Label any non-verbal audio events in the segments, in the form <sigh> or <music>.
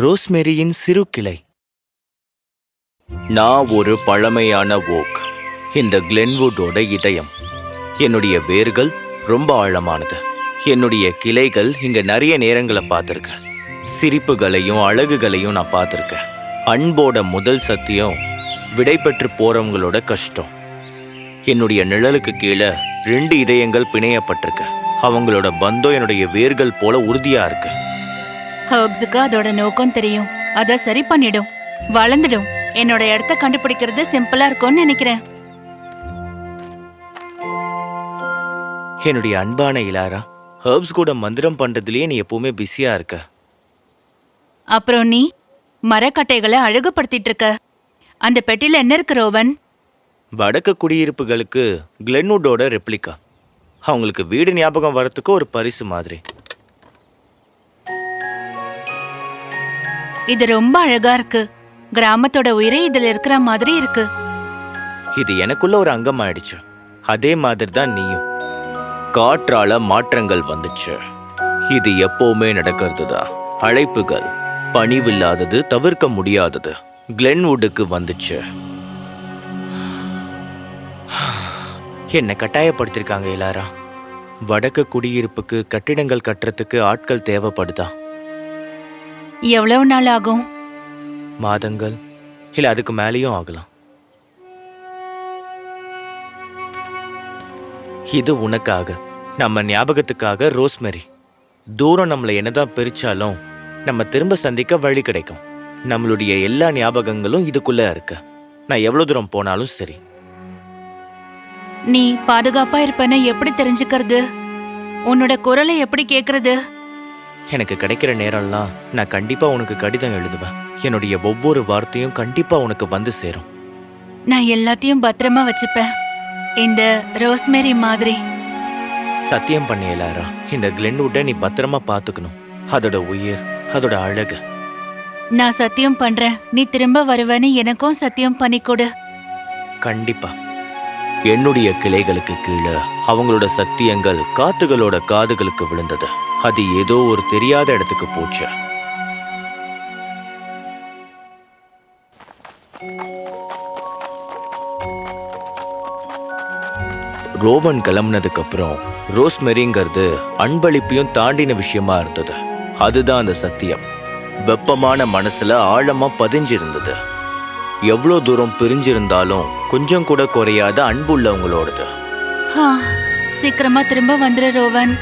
ரோஸ்மெரியின் சிறு கிளை. நான் ஒரு பழமையான ஓக். இந்த கிளென்வுட்டோட இதயம். என்னுடைய வேர்கள் ரொம்ப ஆழமானது. என்னுடைய கிளைகள் இங்க நிறைய நேரங்களை பார்த்துருக்கேன் சிரிப்புகளையும் அழகுகளையும் நான் பார்த்துருக்கேன் அன்போட முதல் சத்தியம் விடை பெற்று போறவங்களோட கஷ்டம். என்னுடைய நிழலுக்கு கீழே ரெண்டு இதயங்கள் பிணையப்பட்டிருக்கு. அவங்களோட பந்தம் என்னுடைய வேர்கள் போல உறுதியா இருக்கு. ஹர்ப்ஸுக்கு அதோட நோக்கம் தெரியும். அத சரி பண்ணிடும். வளர்ந்துடும். என்னோட இடத்த கண்டுபிடிக்கிறது சிம்பிளா இருக்கும்னு நினைக்கிறேன். என்னுடைய அன்பான இலாரா ஹர்ப்ஸ் கூட மந்திரம் பண்றதுலயே நீ எப்பவுமே பிஸியா இருக்க. அப்புறம் நீ மரக்கட்டைகளை அழகுபடுத்திட்டு இருக்க. அந்த பெட்டில என்ன இருக்கு ரோவன்? வடக்கு குடியிருப்புகளுக்கு கிளென்வுட்டோட ரெப்ளிகா. அவங்களுக்கு வீடு ஞாபகம் வரத்துக்கு ஒரு பரிசு மாதிரி. இது ரொம்ப அழகா இருக்கு. கிராமத்தோட உயிரே இதுல இருக்கிற மாதிரி இருக்கு. இது எனக்குள்ள ஒரு அங்கம் ஆயிடுச்சு. அதே மாதிரி தான் நீயும். காற்றால மாற்றங்கள் வந்துச்சு. இது எப்பவுமே நடக்கிறது தான் அழைப்புகள். பணிவில்லாதது தவிர்க்க முடியாதது. கிளென்வுட்டுக்கு வந்துச்சு. என்னை கட்டாயப்படுத்திருக்காங்க எல்லாரா வடக்கு குடியிருப்புக்கு கட்டிடங்கள் கட்டுறதுக்கு ஆட்கள் தேவைப்படுதா? எவ்வளவு நாள் ஆகும்? மாதங்கள் இல்ல அதுக்கு மேலேயும் ஆகலாம். இது உனக்காக நம்ம ஞாபகத்துக்காக ரோஸ்மெரி. தூரம் நம்மளை என்னதான் பிரிச்சாலும் நம்ம திரும்ப சந்திக்க வழி கிடைக்கும். நம்மளுடைய எல்லா ஞாபகங்களும் இதுக்குள்ள இருக்கு. நான் எவ்வளவு தூரம் போனாலும் சரி. நீ பாதுகாப்பா இருப்பேன்னு எப்படி தெரிஞ்சுக்கிறது? உன்னோட குரலை எப்படி கேக்குறது எனக்கு கிடைக்கிற நேரம்லாம் நான் கண்டிப்பா உனக்கு கடிதம் எழுதுவேன். என்னுடைய ஒவ்வொரு வார்த்தையும் கண்டிப்பா உனக்கு வந்து சேரும். நான் எல்லாத்தையும் பத்திரமா வச்சுப்பேன். இந்த ரோஸ்மேரி மாதிரி. சத்தியம் பண்ணியலாரா இந்த கிளென்வுட்டை நீ பத்திரமா பார்த்துக்கணும். அதோட உயிர் அதோட அழகு. நான் சத்தியம் பண்றேன். நீ திரும்ப வருவேன்னு எனக்கும் சத்தியம் பண்ணி கொடு. கண்டிப்பா. என்னுடைய கிளைகளுக்கு கீழே அவங்களோட சத்தியங்கள் காத்துகளோட காதுகளுக்கு விழுந்தது. அது ஏதோ ஒரு தெரியாத இடத்துக்கு போச்சு. ரோவன் கிளம்புனதுக்கு அப்புறம் ரோஸ்மெரிங்கிறது அன்பளிப்பையும் தாண்டின விஷயமா இருந்தது. அதுதான் அந்த சத்தியம். வெப்பமான மனசுல ஆழமா பதிஞ்சிருந்தது. எவ்வளோ தூரம் பிரிஞ்சிருந்தாலும் கொஞ்சம் கூட குறையாத அன்புள்ளவங்களோடது சீக்கிரமா திரும்ப வந்துரு ரோவன்.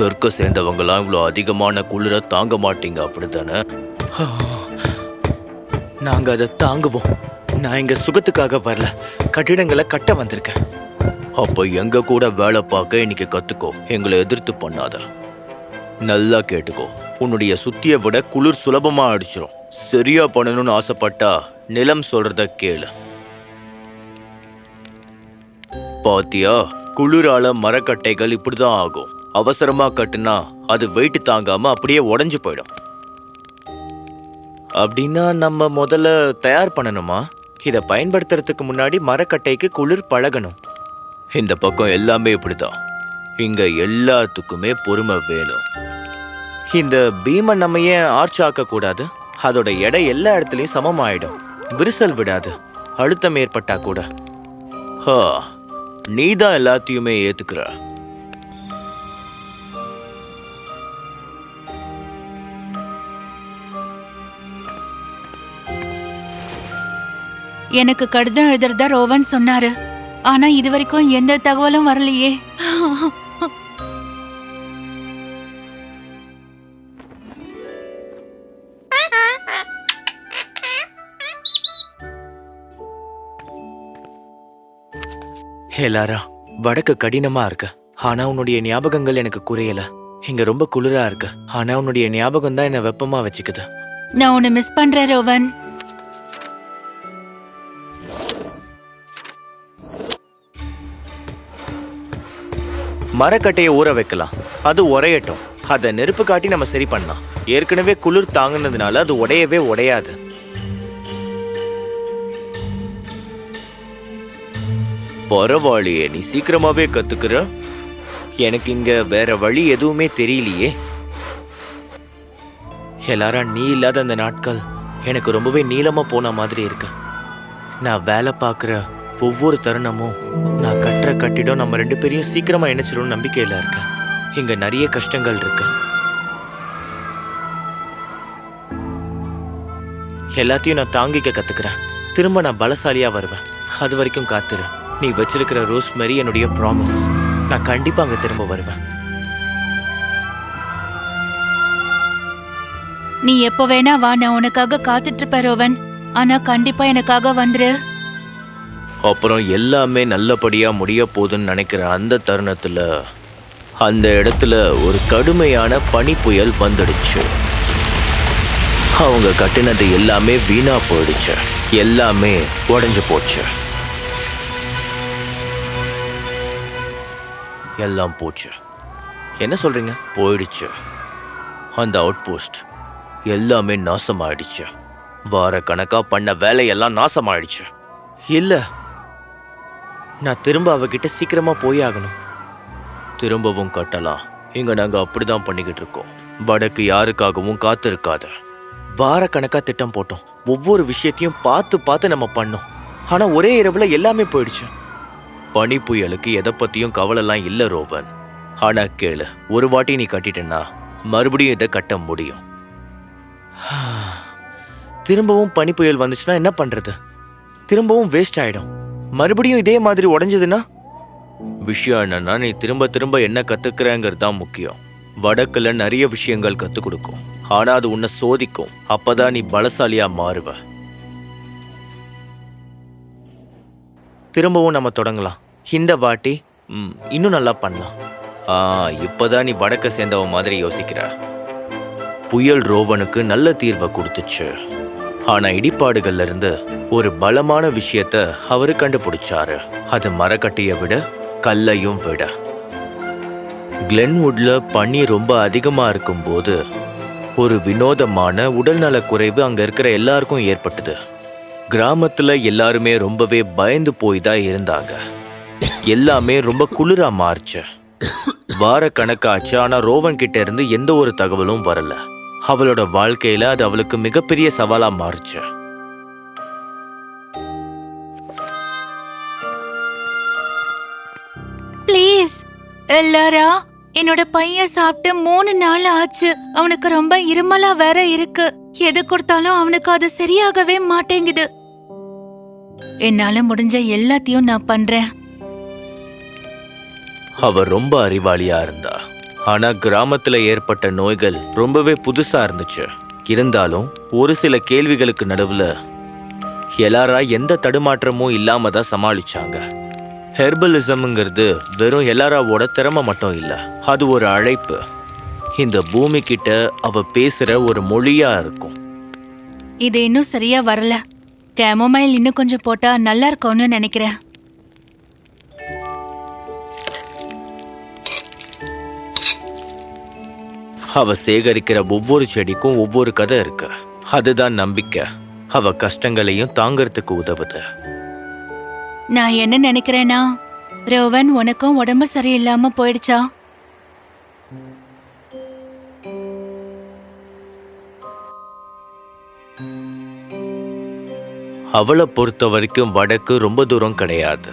தெற்க சேர்ந்தவங்களாம் இவ்வளோ அதிகமான குளிர தாங்க மாட்டீங்க அப்படிதானே நாங்க அதை தாங்குவோம். நான் இங்க சுகத்துக்காக வரல. கட்டிடங்களை கட்ட வந்திருக்கேன். அப்ப எங்க கூட வேலை பார்க்க இன்னைக்கு கத்துக்கோ. எங்களை எதிர்த்து பண்ணாத. நல்லா கேட்டுக்கோ. உன்னுடைய சுத்திய விட குளிர் சுலபமா அடிச்சிரும். சரியா பண்ணணும்னு ஆசைப்பட்டா நிலம் சொல்றத கேளு. பாத்தியா? குளிரால மரக்கட்டைகள் இப்படிதான் ஆகும். அவசரமா கட்டுனா அது வெயிட் தாங்காம அப்படியே உடஞ்சு போயிடும். அப்படின்னா நம்ம முதல்ல தயார் பண்ணணுமா? இதை பயன்படுத்துறதுக்கு முன்னாடி மரக்கட்டைக்கு குளிர் பழகணும். இந்த பக்கம் எல்லாமே இப்படிதான். இங்க எல்லாத்துக்குமே பொறுமை வேணும். இந்த பீமை நம்ம ஏன் ஆர்ச் ஆக்கக்கூடாது அதோட எடை எல்லா இடத்துலயும் சமமாயிடும். விரிசல் விடாது. அழுத்தம் ஏற்பட்டா கூட. ஹா நீதான் எல்லாத்தையுமே ஏத்துக்கிற. எனக்கு கடிதம் எழுதுறதா ரோவன் சொன்னாரு. ஆனா இது வரைக்கும் எந்த தகவலும் வரலையே. ஹே லாரா வடக்கு கடினமா இருக்கு. ஆனா உன்னுடைய ஞாபகங்கள் எனக்கு குறையல. இங்க ரொம்ப குளிரா இருக்கு. ஆனா உன்னுடைய ஞாபகம் தான் என்ன வெப்பமா வச்சுக்குது. நான் உன்னை மிஸ் பண்றேன் ரோவன். மரக்கட்டையை ஊற வைக்கலாம். அது உரையட்டும் அதை நெருப்பு காட்டி நம்ம சரி பண்ணலாம். ஏற்கனவே குளிர் தாங்குனதுனால அது உடையவே உடையாது. பரவாயில்லையே நீ சீக்கிரமாவே கத்துக்கிற. எனக்கு இங்க வேற வழி எதுவுமே தெரியலையே. எல்லாரும் நீ இல்லாத அந்த நாட்கள் எனக்கு ரொம்பவே நீளமா போன மாதிரி இருக்கு. நான் வேலை பார்க்குற ஒவ்வொரு தருணமும் நான் கட்டுற கட்டிடம் நம்ம ரெண்டு பேரையும் சீக்கிரமா இணைச்சிரும்னு நம்பிக்கையில இருக்கேன் இங்க நிறைய கஷ்டங்கள் இருக்கு. எல்லாத்தையும் நான் தாங்கிக்க கத்துக்கிறேன். திரும்ப நான் பலசாலியா வருவேன். அது வரைக்கும் காத்துரு. நீ வச்சிருக்கிற ரோஸ் மாதிரி என்னுடைய ப்ராமிஸ் நான் கண்டிப்பா அங்க திரும்ப வருவேன். நீ எப்ப வேணா வா நான் உனக்காக காத்துட்டு இருப்பேன் ரோவன். ஆனா கண்டிப்பா எனக்காக வந்துரு. அப்புறம் எல்லாமே நல்லபடியாக முடிய போகுதுன்னு நினைக்கிற அந்த தருணத்தில் அந்த இடத்துல ஒரு கடுமையான பனி புயல் வந்துடுச்சு. அவங்க கட்டினது எல்லாமே வீணா போயிடுச்சு. எல்லாமே உடஞ்சு போச்சு. எல்லாம் போச்சு. என்ன சொல்றீங்க? போயிடுச்சு. அந்த அவுட் போஸ்ட் எல்லாமே நாசமாயிடுச்சு. வார கணக்காக பண்ண வேலையெல்லாம் நாசமாயிடுச்சு. இல்லை நான் திரும்ப அவகிட்ட சீக்கிரமா போய் ஆகணும். திரும்பவும் கட்டலாம். இங்க நாங்க அப்படிதான் பண்ணிக்கிட்டு இருக்கோம். வடக்கு யாருக்காகவும் காத்து இருக்காத வார கணக்கா திட்டம் போட்டோம். ஒவ்வொரு விஷயத்தையும் பார்த்து பார்த்து நம்ம பண்ணோம். ஆனா ஒரே இரவுல எல்லாமே போயிடுச்சு. பனி புயலுக்கு எதை பத்தியும் கவலைலாம் இல்ல ரோவன். ஆனா கேளு ஒரு வாட்டி நீ கட்டிட்டேன்னா மறுபடியும் இதை கட்ட முடியும். <sighs> திரும்பவும் பனி புயல் வந்துச்சுன்னா என்ன பண்றது? திரும்பவும் வேஸ்ட் ஆயிடும். மறுபடியும் இதே மாதிரி உடைஞ்சதுன்னா? விஷயம் என்னன்னா நீ திரும்ப திரும்ப என்ன கத்துக்கிறேங்கிறது தான் முக்கியம். வடக்குல நிறைய விஷயங்கள் கத்துக் கொடுக்கும். ஆனா அது உன்னை சோதிக்கும். அப்பதான் நீ பலசாலியா மாறுவ. திரும்பவும் நம்ம தொடங்கலாம். இந்த வாட்டி இன்னும் நல்லா பண்ணலாம். ஆ இப்பதான் நீ வடக்க சேர்ந்தவ மாதிரி யோசிக்கிற. புயல் ரோவனுக்கு நல்ல தீர்வை கொடுத்துச்சு. ஆனா இடிபாடுகள்ல இருந்து ஒரு பலமான விஷயத்த அவரு கண்டுபிடிச்சாரு. அது மரக்கட்டைய விட கல்லையும் விட. கிளென்வுட்ல பனி ரொம்ப அதிகமா இருக்கும்போது ஒரு வினோதமான உடல்நலக் குறைவு அங்க இருக்கிற எல்லாருக்கும் ஏற்பட்டது. கிராமத்துல எல்லாருமே ரொம்பவே பயந்து போய் தான் இருந்தாங்க. எல்லாமே ரொம்ப குளிரா மாறுச்சு. வார கணக்காச்சு ஆனா ரோவன் கிட்ட இருந்து எந்த ஒரு தகவலும் வரல. அவளோட வாழ்க்கையில அது அவளுக்கு மிகப்பெரிய சவாலா மாறுச்சு. ப்ளீஸ் எல்லாரா என்னோட பையன் சாப்பிட்டு மூணு நாள் ஆச்சு. அவனுக்கு ரொம்ப இருமலா வேற இருக்கு. எது கொடுத்தாலும் அவனுக்கு அது சரியாகவே மாட்டேங்குது. என்னால முடிஞ்ச எல்லாத்தையும் நான் பண்றேன். அவ ரொம்ப அறிவாளியா இருந்தா. ஆனா கிராமத்துல ஏற்பட்ட நோய்கள் ரொம்பவே புதுசா இருந்துச்சு. இருந்தாலும் ஒரு சில கேள்விகளுக்கு நடுவுல எல்லாரா எந்த தடுமாற்றமும் இல்லாம தான் சமாளிச்சாங்க. ஹெர்பலிசம்ங்கிறது வெறும் எல்லாராவோட திறமை மட்டும் இல்லை அது ஒரு அழைப்பு. இந்த பூமி கிட்ட அவ பேசுற ஒரு மொழியா இருக்கும். இது இன்னும் சரியா வரல. கேமோமைல் இன்னும் கொஞ்சம் போட்டா நல்லா இருக்கும்னு நினைக்கிறேன். அவ சேகரிக்கிற ஒவ்வொரு செடிக்கும் ஒவ்வொரு கதை இருக்கு. அதுதான் நம்பிக்கை. அவ கஷ்டங்களையும் தாங்கறதுக்கு உதவுது. நான் என்ன நினைக்கிறேன்னா ரோவன் உனக்கும் உடம்பு சரியில்லாம போயிடுச்சா? அவளை பொறுத்த வரைக்கும் வடக்கு ரொம்ப தூரம் கிடையாது.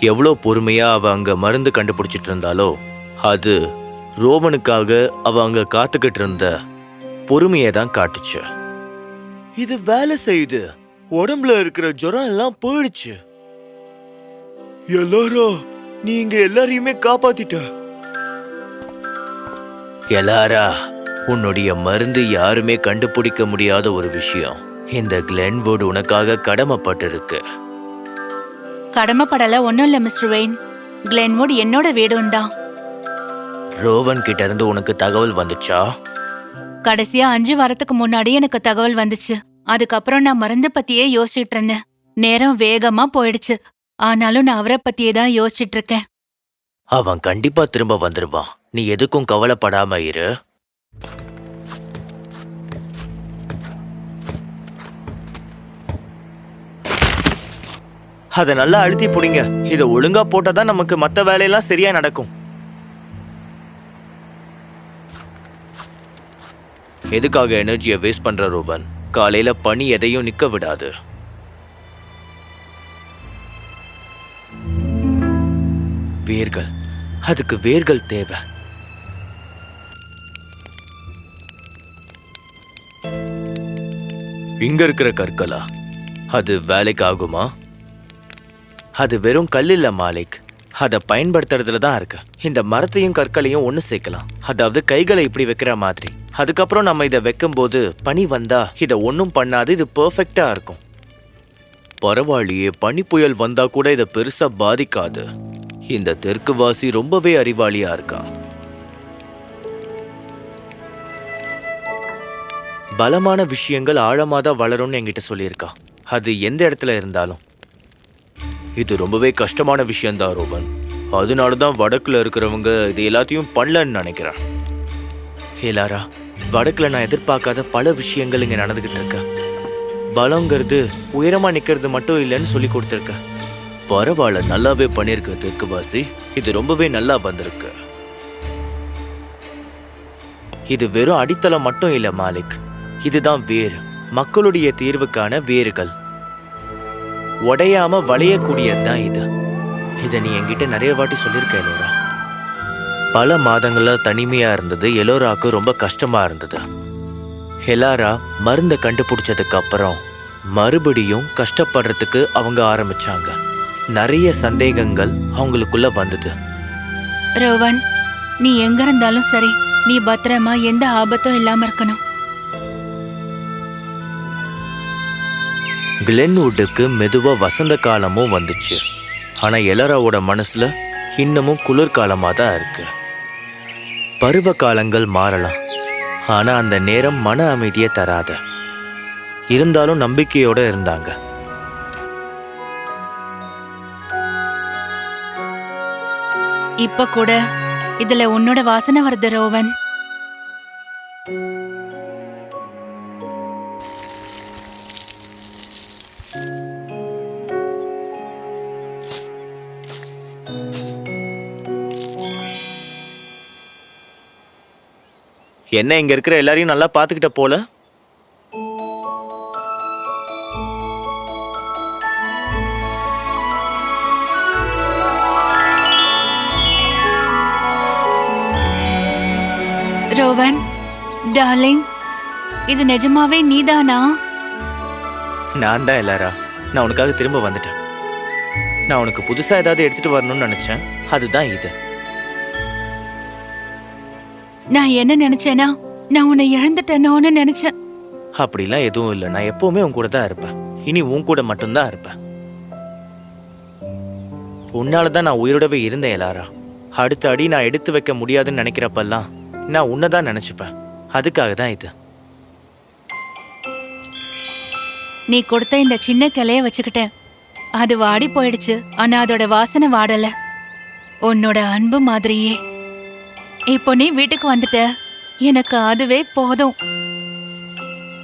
எவ்வளோ பொறுமையா அவ அங்க மருந்து கண்டுபிடிச்சிட்டு இருந்தாலோ அது ரோவனுக்காக அவ அங்க காத்துக்கிட்டு இருந்த பொறுமையை தான் காட்டுச்சு. இது வேலை செய்யுது. உடம்புல இருக்கிற ஜுரம் எல்லாம் போயிடுச்சு. எல்லாரும் நீங்க எல்லாரையுமே காப்பாத்திட்ட. எல்லாரா உன்னுடைய மருந்து யாருமே கண்டுபிடிக்க முடியாத ஒரு விஷயம். இந்த கிளென்வுட் உனக்காக கடமைப்பட்டிருக்கு. கடமைப்படல ஒன்றும் இல்லை மிஸ்டர் வெயின் கிளென்வுட் என்னோட வீடும் தான் ரோவன் கிட்ட இருந்து உனக்கு தகவல் வந்துச்சா? கடைசியா அஞ்சு வாரத்துக்கு முன்னாடி எனக்கு தகவல் வந்துச்சு. அதுக்கப்புறம் நான் மருந்து பத்தியே யோசிச்சுட்டு இருந்தேன். நேரம் வேகமா போயிடுச்சு. ஆனாலும் நான் அவரை பத்தியே தான் யோசிச்சுட்டு இருக்கேன். அவன் கண்டிப்பா திரும்ப வந்துருவான். நீ எதுக்கும் கவலைப்படாம இரு. அதை நல்லா அழுத்தி பிடிங்க. இதை ஒழுங்கா போட்டாதான் தான் நமக்கு மற்ற வேலையெல்லாம் சரியா நடக்கும். எதுக்காக எனர்ஜியை வேஸ்ட் பண்ணுற ரோவன்? காலையில் பனி எதையும் நிற்க விடாது. வேர்கள். அதுக்கு வேர்கள் தேவை. இங்க இருக்கிற கற்களா? அது வேலைக்கு ஆகுமா அது வெறும் கல் இல்ல மாலிக். அதை பயன்படுத்துறதுல தான் இருக்கு. இந்த மரத்தையும் கற்களையும் ஒன்று சேர்க்கலாம். அதாவது கைகளை இப்படி வைக்கிற மாதிரி. அதுக்கப்புறம் நம்ம இதை வைக்கும்போது பனி வந்தா இதை ஒன்றும் பண்ணாது இது பெர்ஃபெக்டா இருக்கும். பரவாயில்லையே பனி புயல் வந்தா கூட இதை பெருசா பாதிக்காது. இந்த தெற்கு வாசி ரொம்பவே அறிவாளியா இருக்கான் பலமான விஷயங்கள் ஆழமாக தான் வளரும்னு என்கிட்ட சொல்லியிருக்கா. அது எந்த இடத்துல இருந்தாலும். இது ரொம்பவே கஷ்டமான விஷயம்தான் ரோவன் அதனால தான் வடக்கில் இருக்கிறவங்க இது எல்லாத்தையும் பண்ணலன்னு நினைக்கிறேன். ஹேலாரா வடக்கில் நான் எதிர்பார்க்காத பல விஷயங்கள் இங்கே நடந்துக்கிட்டு இருக்கு. பலங்கிறது உயரமாக நிற்கிறது மட்டும் இல்லைன்னு சொல்லி கொடுத்துருக்க. பரவாயில்ல நல்லாவே பண்ணிருக்கு தெற்குவாசி. இது ரொம்பவே நல்லா வந்திருக்கு. இது வெறும் அடித்தளம் மட்டும் இல்லை மாலிக். இதுதான் வேர் மக்களுடைய தீர்வுக்கான வேர்கள். உடையாம வளையக்கூடியது தான் இது. இதை நீ என்கிட்ட நிறைய வாட்டி சொல்லியிருக்க எலோரா பல மாதங்களில் தனிமையா இருந்தது எலோராவுக்கு ரொம்ப கஷ்டமா இருந்தது. ஹெலாரா மருந்தை கண்டுபிடிச்சதுக்கு அப்புறம் மறுபடியும் கஷ்டப்படுறதுக்கு அவங்க ஆரம்பிச்சாங்க. நிறைய சந்தேகங்கள் அவங்களுக்குள்ள வந்தது. ரோவன் நீ எங்க இருந்தாலும் சரி நீ பத்திரமா எந்த ஆபத்தும் இல்லாம இருக்கணும். கிளென்வுட்டுக்கு மெதுவாக வசந்த காலமும் வந்துச்சு. ஆனால் எலராவோட மனசில் இன்னமும் குளிர்காலமாக தான் இருக்கு. பருவ காலங்கள் மாறலாம். ஆனால் அந்த நேரம் மன அமைதியை தராத. இருந்தாலும் நம்பிக்கையோடு இருந்தாங்க. இப்ப கூட இதுல உன்னோட வாசனை வருது ரோவன். என்ன இங்க இருக்கிற எல்லாரையும் நல்லா பாத்துக்கிட்ட போல? ரோவன் டார்லிங் இது நிஜமாவே நீதானா? நான் தான் எல்லாரா. நான் உனக்காக திரும்ப வந்துட்டேன். நான் உனக்கு புதுசா ஏதாவது எடுத்துட்டு வரணும்னு நினைச்சேன். அதுதான் இது. நான் என்ன நினைச்சேனா? நான் உன்னை இழந்துட்டேனோன்னு நினைச்சேன். அப்படிலாம் எதுவும் இல்லை. நான் எப்பவுமே உன் கூட தான் இருப்பேன். இனி உன் கூட மட்டும்தான் இருப்பேன். உன்னால தான் நான் உயிரோடவே இருந்தேன் எல்லாரா அடுத்த அடி நான் எடுத்து வைக்க முடியாதுன்னு நினைக்கிறப்பெல்லாம் நான் உன்னை தான் நினைச்சுப்பேன். அதுக்காக தான் இது. நீ கொடுத்த இந்த சின்ன கிளைய வச்சுக்கிட்ட அது வாடி போயிடுச்சு. ஆனா அதோட வாசனை வாடல. உன்னோட அன்பு மாதிரியே. இப்போ நீ வீட்டுக்கு வந்துட்ட. எனக்கு அதுவே போதும்.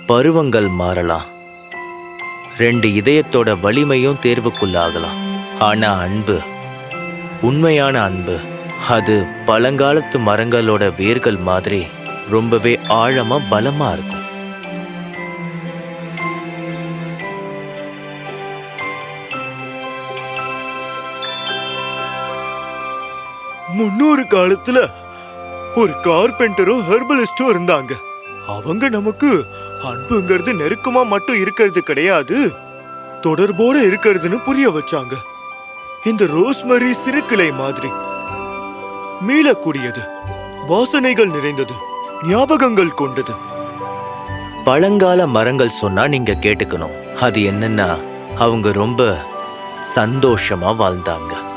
பருவங்கள் மாறலாம். ரெண்டு இதயத்தோட வலிமையும் தேர்வுக்குள்ளாகலாம். ஆனா அன்பு உண்மையான அன்பு அது பழங்காலத்து மரங்களோட வேர்கள் மாதிரி ரொம்பவே ஆழமா பலமா இருக்கும். முன்னொரு காலத்துல ஒரு கார்பெண்டரும் ஹெர்பலிஸ்டும் இருந்தாங்க. அவங்க நமக்கு அன்புங்கிறது நெருக்கமா மட்டும் இருக்கிறது கிடையாது தொடர்போட இருக்கிறதுன்னு புரிய வச்சாங்க. இந்த ரோஸ்மரி சிறுக்கிளை மாதிரி. மீளக்கூடியது வாசனைகள் நிறைந்தது ஞாபகங்கள் கொண்டது. பழங்கால மரங்கள் சொன்னா நீங்க கேட்டுக்கணும். அது என்னன்னா அவங்க ரொம்ப சந்தோஷமா வாழ்ந்தாங்க.